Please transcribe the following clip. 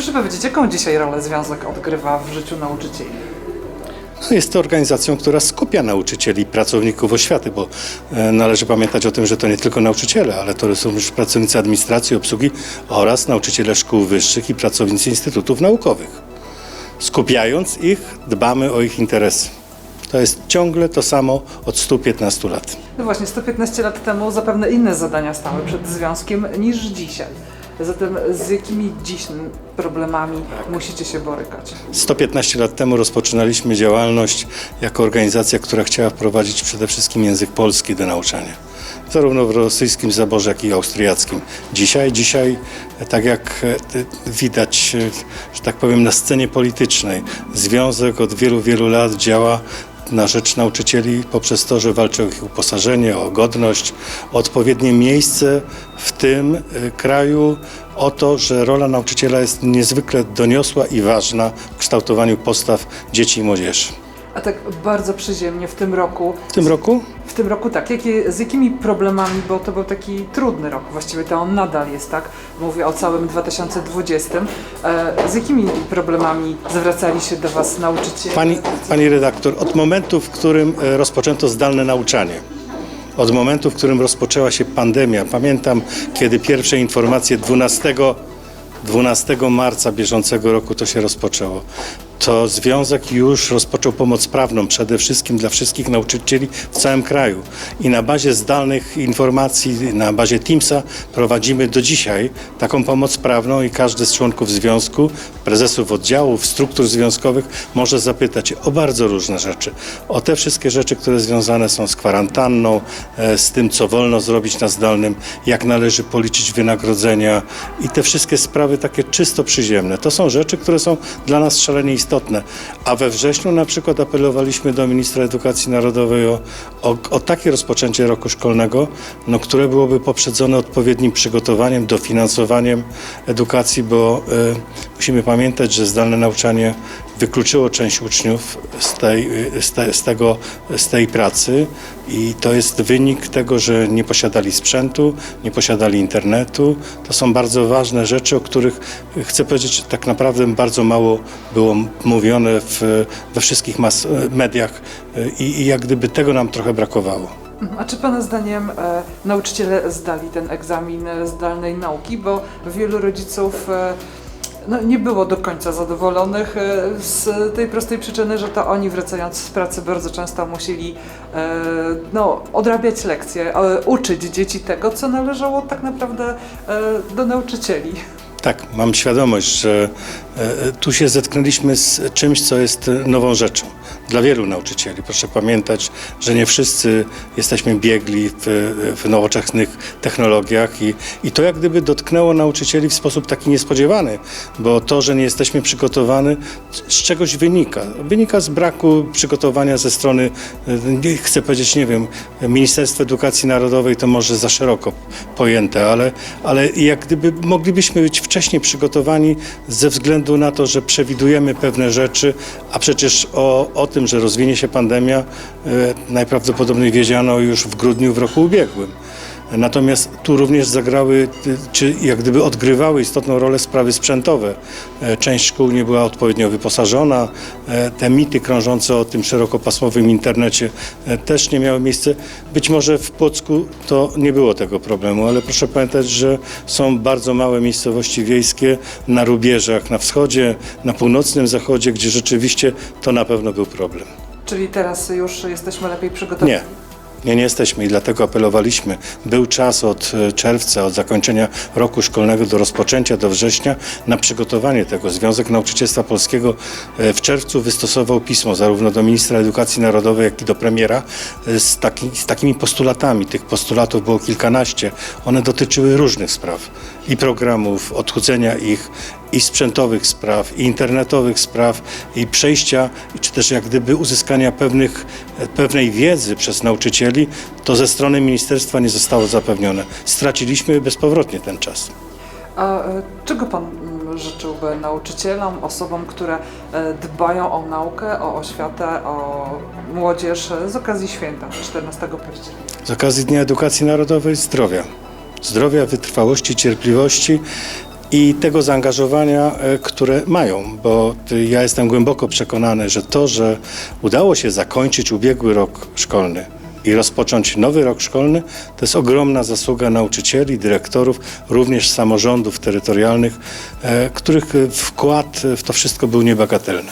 Proszę powiedzieć, jaką dzisiaj rolę związek odgrywa w życiu nauczycieli? No, Jest to organizacją, która skupia nauczycieli i pracowników oświaty, bo e, należy pamiętać o tym, że to nie tylko nauczyciele, ale to są już pracownicy administracji, obsługi oraz nauczyciele szkół wyższych i pracownicy instytutów naukowych. Skupiając ich, dbamy o ich interesy. To jest ciągle to samo od 115 lat. No właśnie, 115 lat temu zapewne inne zadania stały przed związkiem niż dzisiaj. Zatem z jakimi dziś problemami musicie się borykać? 115 lat temu rozpoczynaliśmy działalność jako organizacja, która chciała wprowadzić przede wszystkim język polski do nauczania. Zarówno w rosyjskim zaborze, jak i austriackim. Dzisiaj, dzisiaj, tak jak e, widać, e, że tak powiem, na scenie politycznej, związek od wielu, wielu lat działa na rzecz nauczycieli poprzez to, że walczy o ich uposażenie, o godność, o odpowiednie miejsce w tym e, kraju, o to, że rola nauczyciela jest niezwykle doniosła i ważna w kształtowaniu postaw dzieci i młodzieży. A tak bardzo przyziemnie w tym roku, W tym roku w tym roku tak, jakie, z jakimi problemami, bo to był taki trudny rok, właściwie to on nadal jest, tak? Mówię o całym 2020. E, z jakimi problemami zwracali się do Was nauczyciele? Pani, pani redaktor, od momentu, w którym e, rozpoczęto zdalne nauczanie, od momentu, w którym rozpoczęła się pandemia, pamiętam, kiedy pierwsze informacje 12, 12 marca bieżącego roku to się rozpoczęło. To związek już rozpoczął pomoc prawną przede wszystkim dla wszystkich nauczycieli w całym kraju. I na bazie zdalnych informacji, na bazie Teamsa prowadzimy do dzisiaj taką pomoc prawną i każdy z członków związku, prezesów oddziałów, struktur związkowych może zapytać o bardzo różne rzeczy. O te wszystkie rzeczy, które związane są z kwarantanną, e, z tym, co wolno zrobić na zdalnym, jak należy policzyć wynagrodzenia i te wszystkie sprawy takie czysto przyziemne. To są rzeczy, które są dla nas szalenie istotne. A we wrześniu na przykład apelowaliśmy do ministra edukacji narodowej o, o, o takie rozpoczęcie roku szkolnego, no, które byłoby poprzedzone odpowiednim przygotowaniem, dofinansowaniem edukacji, bo e, musimy pamiętać, że zdalne nauczanie wykluczyło część uczniów z tej, z, te, z, tego, z tej pracy i to jest wynik tego, że nie posiadali sprzętu, nie posiadali internetu. To są bardzo ważne rzeczy, o których chcę powiedzieć, że tak naprawdę bardzo mało było mówione w, we wszystkich mas, mediach i, i jak gdyby tego nam trochę brakowało. A czy Pana zdaniem e, nauczyciele zdali ten egzamin e, zdalnej nauki? Bo wielu rodziców e, no, nie było do końca zadowolonych e, z tej prostej przyczyny, że to oni wracając z pracy bardzo często musieli e, no, odrabiać lekcje, e, uczyć dzieci tego, co należało tak naprawdę do nauczycieli. Tak, mam świadomość, że tu się zetknęliśmy z czymś, co jest e, nową rzeczą dla wielu nauczycieli. Proszę pamiętać, że nie wszyscy jesteśmy biegli w, w nowoczesnych technologiach i, i to jak gdyby dotknęło nauczycieli w sposób taki niespodziewany, bo to, że nie jesteśmy przygotowani, z czegoś wynika. Wynika z braku przygotowania ze strony, e, chcę powiedzieć, nie wiem, Ministerstwa Edukacji Narodowej to może za szeroko pojęte, ale, ale jak gdyby moglibyśmy być wcześniej przygotowani ze względu na to, że przewidujemy pewne rzeczy, a przecież o, o tym, że rozwinie się pandemia, e, najprawdopodobniej wiedziano już w grudniu w roku ubiegłym. Natomiast tu również zagrały, czy jak gdyby odgrywały istotną rolę sprawy sprzętowe. E, Część szkół nie była odpowiednio wyposażona, e, te mity krążące o tym szerokopasmowym internecie e, też nie miały miejsca. Być może w Płocku to nie było tego problemu, ale proszę pamiętać, że są bardzo małe miejscowości wiejskie na rubieżach, na wschodzie, na północnym zachodzie, gdzie rzeczywiście to na pewno był problem. Czyli teraz już jesteśmy lepiej przygotowani? Nie. Nie, nie jesteśmy i dlatego apelowaliśmy. Był czas od e, czerwca, od zakończenia roku szkolnego do rozpoczęcia do września na przygotowanie tego. Związek Nauczycielstwa Polskiego e, w czerwcu wystosował pismo zarówno do ministra edukacji narodowej, jak i do premiera e, z, taki, z takimi postulatami. Tych postulatów było kilkanaście. One dotyczyły różnych spraw i programów, odchudzenia ich, i sprzętowych spraw, i internetowych spraw, i przejścia, czy też jak gdyby uzyskania pewnych, pewnej wiedzy przez nauczycieli, to ze strony ministerstwa nie zostało zapewnione. Straciliśmy bezpowrotnie ten czas. A e, czego Pan mm, życzyłby nauczycielom, osobom, które e, dbają o naukę, o oświatę, o młodzież e, z okazji święta 14 października? Z okazji Dnia Edukacji Narodowej zdrowia. Zdrowia, wytrwałości, cierpliwości i tego zaangażowania, e, które mają, bo ja jestem głęboko przekonany, że to, że udało się zakończyć ubiegły rok szkolny i rozpocząć nowy rok szkolny, to jest ogromna zasługa nauczycieli, dyrektorów, również samorządów terytorialnych, e, których wkład w to wszystko był niebagatelny.